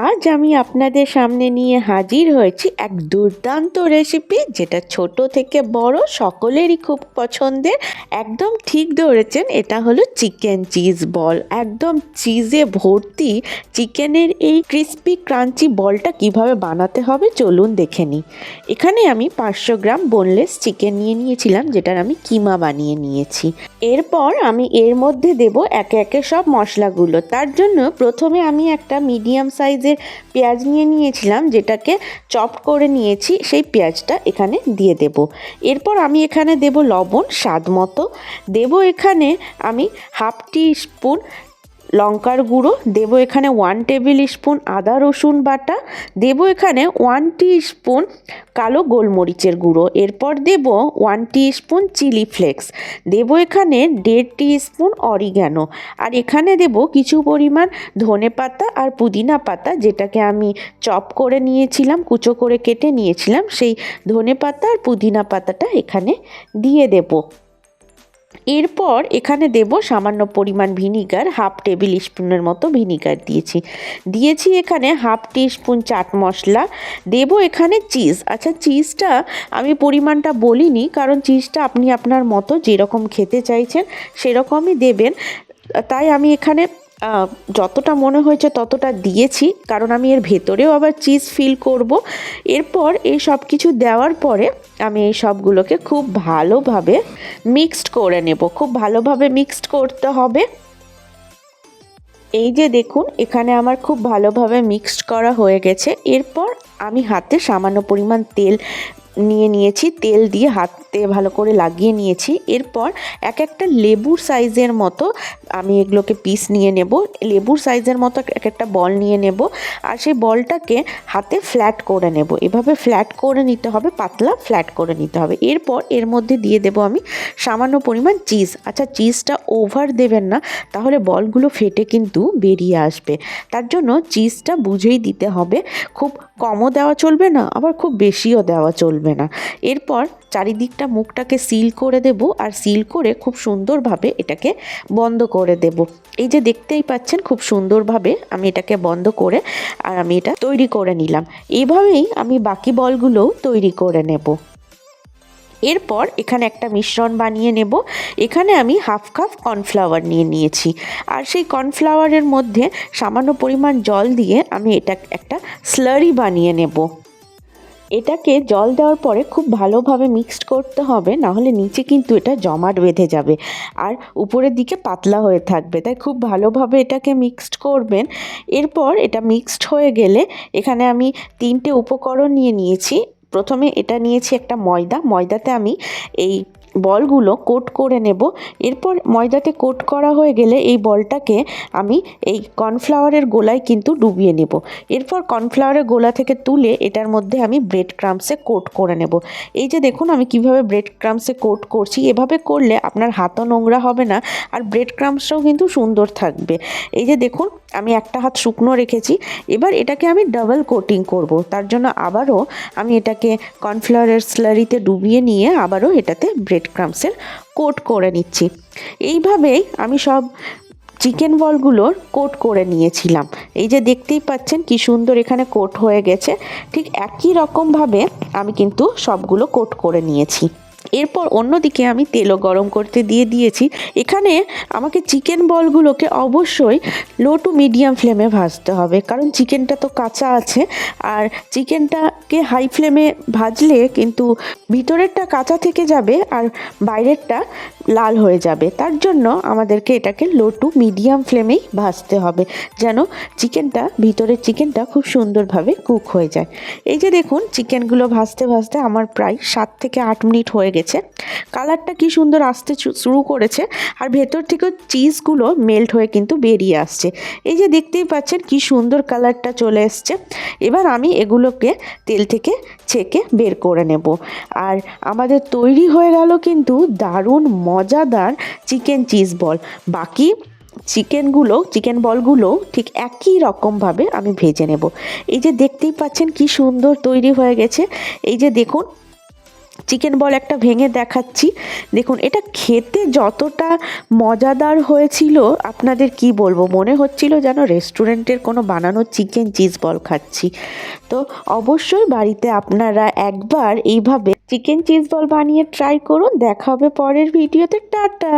আজ আমি আপনাদের সামনে নিয়ে হাজির হয়েছি এক দুর্দান্ত রেসিপি যেটা ছোট থেকে বড় সকলেরই খুব পছন্দের। একদম ঠিক ধরেছেন, এটা হলো চিকেন চিজ বল একদম চিজে ভর্তি চিকেনের এই ক্রিস্পি ক্রাঞ্চি বলটা কীভাবে বানাতে হবে চলুন দেখে নিই। এখানে আমি পাঁচশো গ্রাম বোনলেস চিকেন নিয়ে নিয়েছিলাম, যেটার আমি কিমা বানিয়ে নিয়েছি। এরপর আমি এর মধ্যে দেব একে একে সব মশলাগুলো। তার জন্য প্রথমে আমি একটা মিডিয়াম সাইজের পেঁয়াজ নিয়ে নিয়েছিলাম, যেটাকে চপ করে নিয়েছি, সেই পেঁয়াজটা এখানে দিয়ে দেব। এরপর আমি এখানে দেব লবণ স্বাদ মতো। দেবো এখানে আমি হাফ টি স্পুন লঙ্কার গুঁড়ো, দেবো এখানে ওয়ান টেবিল স্পুন আদা রসুন বাটা, দেবো এখানে ওয়ান টি স্পুন কালো গোলমরিচের গুঁড়ো, এরপর দেব one teaspoon chilli flakes দেবো এখানে দেড় টি স্পুন অরিগ্যানো আর এখানে দেব কিছু পরিমাণ ধনে পাতা আর পুদিনা পাতা, যেটাকে আমি চপ করে নিয়েছিলাম, কুচো করে কেটে নিয়েছিলাম, সেই ধনে পাতা আর পুদিনা পাতাটা এখানে দিয়ে দেবো। এরপর এখানে দেব সামান্য পরিমাণ ভিনিগার, হাফ টেবিল স্পুনের মতো ভিনিগার দিয়েছি। দিয়েছি এখানে half teaspoon chaat masala. দেব এখানে চিজ। আচ্ছা চিজটা আমি পরিমাণটা বলিনি, কারণ চিজটা আপনি আপনার মতো যেরকম খেতে চাইছেন সেরকমই দেবেন। তাই আমি এখানে যতটা মনে হয়েছে ততটা দিয়েছি, কারণ আমি এর ভেতরেও আবার চিজ ফিল করব। এরপর এই সব কিছু দেওয়ার পরে আমি এই সবগুলোকে খুব ভালোভাবে মিক্সড করে নেব। খুব ভালোভাবে মিক্সড করতে হবে। এই যে দেখুন, এখানে আমার খুব ভালোভাবে মিক্সড করা হয়ে গেছে। এরপর আমি হাতে সামান্য পরিমাণ তেল নিয়ে নিয়েছি, তেল দিয়ে হাতে ভালো করে লাগিয়ে নিয়েছি। এরপর এক একটা লেবুর সাইজের মতো আমি এগুলোকে পিস নিয়ে নেব। লেবুর সাইজের মতো এক একটা বল নিয়ে নেব আর সেই বলটাকে হাতে ফ্ল্যাট করে নেব। এভাবে ফ্ল্যাট করে নিতে হবে, পাতলা ফ্ল্যাট করে নিতে হবে। এরপর এর মধ্যে দিয়ে দেব আমি সামান্য পরিমাণ চিজ আচ্ছা চিজটা ওভার দেবেন না, তাহলে বলগুলো ফেটে কিন্তু বেরিয়ে আসবে। তার জন্য চিজটা বুঝেই দিতে হবে। খুব কমও দেওয়া চলবে না, আবার খুব বেশিও দেওয়া চলবে। না। এরপর চারিদিকটা মুখটাকে সিল করে দেব আর সিল করে খুব সুন্দরভাবে এটাকে বন্ধ করে দেব। এই যে দেখতেই পাচ্ছেন খুব সুন্দরভাবে আমি এটাকে বন্ধ করে আর আমি এটা তৈরি করে নিলাম। এইভাবেই আমি বাকি বলগুলোও তৈরি করে নেব। এরপর এখানে একটা মিশ্রণ বানিয়ে নেব। এখানে আমি হাফ কাপ কর্নফ্লাওয়ার নিয়ে নিয়েছি। আর সেই কর্নফ্লাওয়ারের মধ্যে সামান্য পরিমাণ জল দিয়ে আমি এটা একটা স্লারি বানিয়ে নেব। এটাকে জল দেওয়ার পরে খুব ভালোভাবে মিক্সড করতে হবে, নাহলে নিচে কিন্তু এটা জমাট বেঁধে যাবে। আর উপরের দিকে পাতলা হয়ে থাকবে, তাই খুব ভালোভাবে এটাকে মিক্সড করবেন। এরপর এটা মিক্সড হয়ে গেলে এখানে আমি তিনটে উপকরণ নিয়ে নিয়েছি। প্রথমে এটা নিয়েছি একটা ময়দা, ময়দাতে আমি এই বলগুলো কোট করে নেব। এরপর ময়দাতে কোট করা হয়ে গেলে এই বলটাকে আমি এই কর্নফ্লাওয়ারের গোলায় কিন্তু ডুবিয়ে নেব। এরপর কর্নফ্লাওয়ারের গোলা থেকে তুলে এটার মধ্যে আমি ব্রেড ক্রামসে কোট করে নেব। এই যে দেখুন, আমি কীভাবে ব্রেড ক্রামসে কোট করছি। এভাবে করলে আপনার হাতও নোংরা হবে না আর ব্রেড ক্রামসটাও কিন্তু সুন্দর থাকবে। এই যে দেখুন, আমি একটা হাত শুকনো রেখেছি। এবার এটাকে আমি ডাবল কোটিং করব। তার জন্য আবারও আমি এটাকে কর্নফ্লাওয়ারের স্লারিতে ডুবিয়ে নিয়ে আবারও এটাতে ব্রেড ক্রামসের কোট করে নিচ্ছি। এইভাবেই আমি সব চিকেন বলগুলোর কোট করে নিয়েছিলাম। এই যে দেখতেই পাচ্ছেন কি সুন্দর এখানে কোট হয়ে গেছে। ঠিক একই রকমভাবে আমি কিন্তু সবগুলো কোট করে নিয়েছি। এরপর অন্যদিকে আমি তেলও গরম করতে দিয়ে দিয়েছি। এখানে আমাকে চিকেন বলগুলোকে অবশ্যই লো টু মিডিয়াম ফ্লেমে ভাজতে হবে। কারণ চিকেনটা তো কাঁচা আছে। আর চিকেনটাকে হাই ফ্লেমে ভাজলে কিন্তু ভিতরেরটা কাঁচা থেকে যাবে আর বাইরেরটা লাল হয়ে যাবে। তার জন্য আমাদেরকে এটাকে লো টু মিডিয়াম ফ্লেমেই ভাজতে হবে, যেন চিকেনটা, ভিতরের চিকেনটা খুব সুন্দরভাবে কুক হয়ে যায়। এই যে দেখুন, চিকেনগুলো ভাজতে ভাজতে আমার প্রায় সাত থেকে আট মিনিট হয়ে গেছে। কালারটা কি সুন্দর আসতে শুরু করেছে আর ভেতর থেকে চিজগুলো মেল্ট হয়ে কিন্তু বেরিয়ে আসছে। এই যে দেখতেই পাচ্ছেন কি সুন্দর কালারটা চলে এসছে। এবার আমি এগুলোকে তেল থেকে ছেঁকে বের করে নেব। আর আমাদের তৈরি হয়ে গেল কিন্তু দারুণ মজাদার চিকেন চিজ বল বাকি চিকেনগুলো চিকেন বলগুলো ঠিক একই রকমভাবে আমি ভেজে নেব। এই যে দেখতেই পাচ্ছেন কি সুন্দর তৈরি হয়ে গেছে। এই যে দেখুন চিকেন বল একটা ভেঙে দেখাচ্ছি। দেখুন, এটা খেতে যতটা মজাদার হয়েছিল, আপনাদের কি বলব? মনে হচ্ছিল যেন রেস্টুরেন্টের কোনো বানানো চিকেন চিজ বল খাচ্ছি। তো অবশ্যই বাড়িতে আপনারা একবার এইভাবে চিকেন চিজ বল বানিয়ে ট্রাই করুন। দেখা হবে পরের ভিডিওতে। টাটা!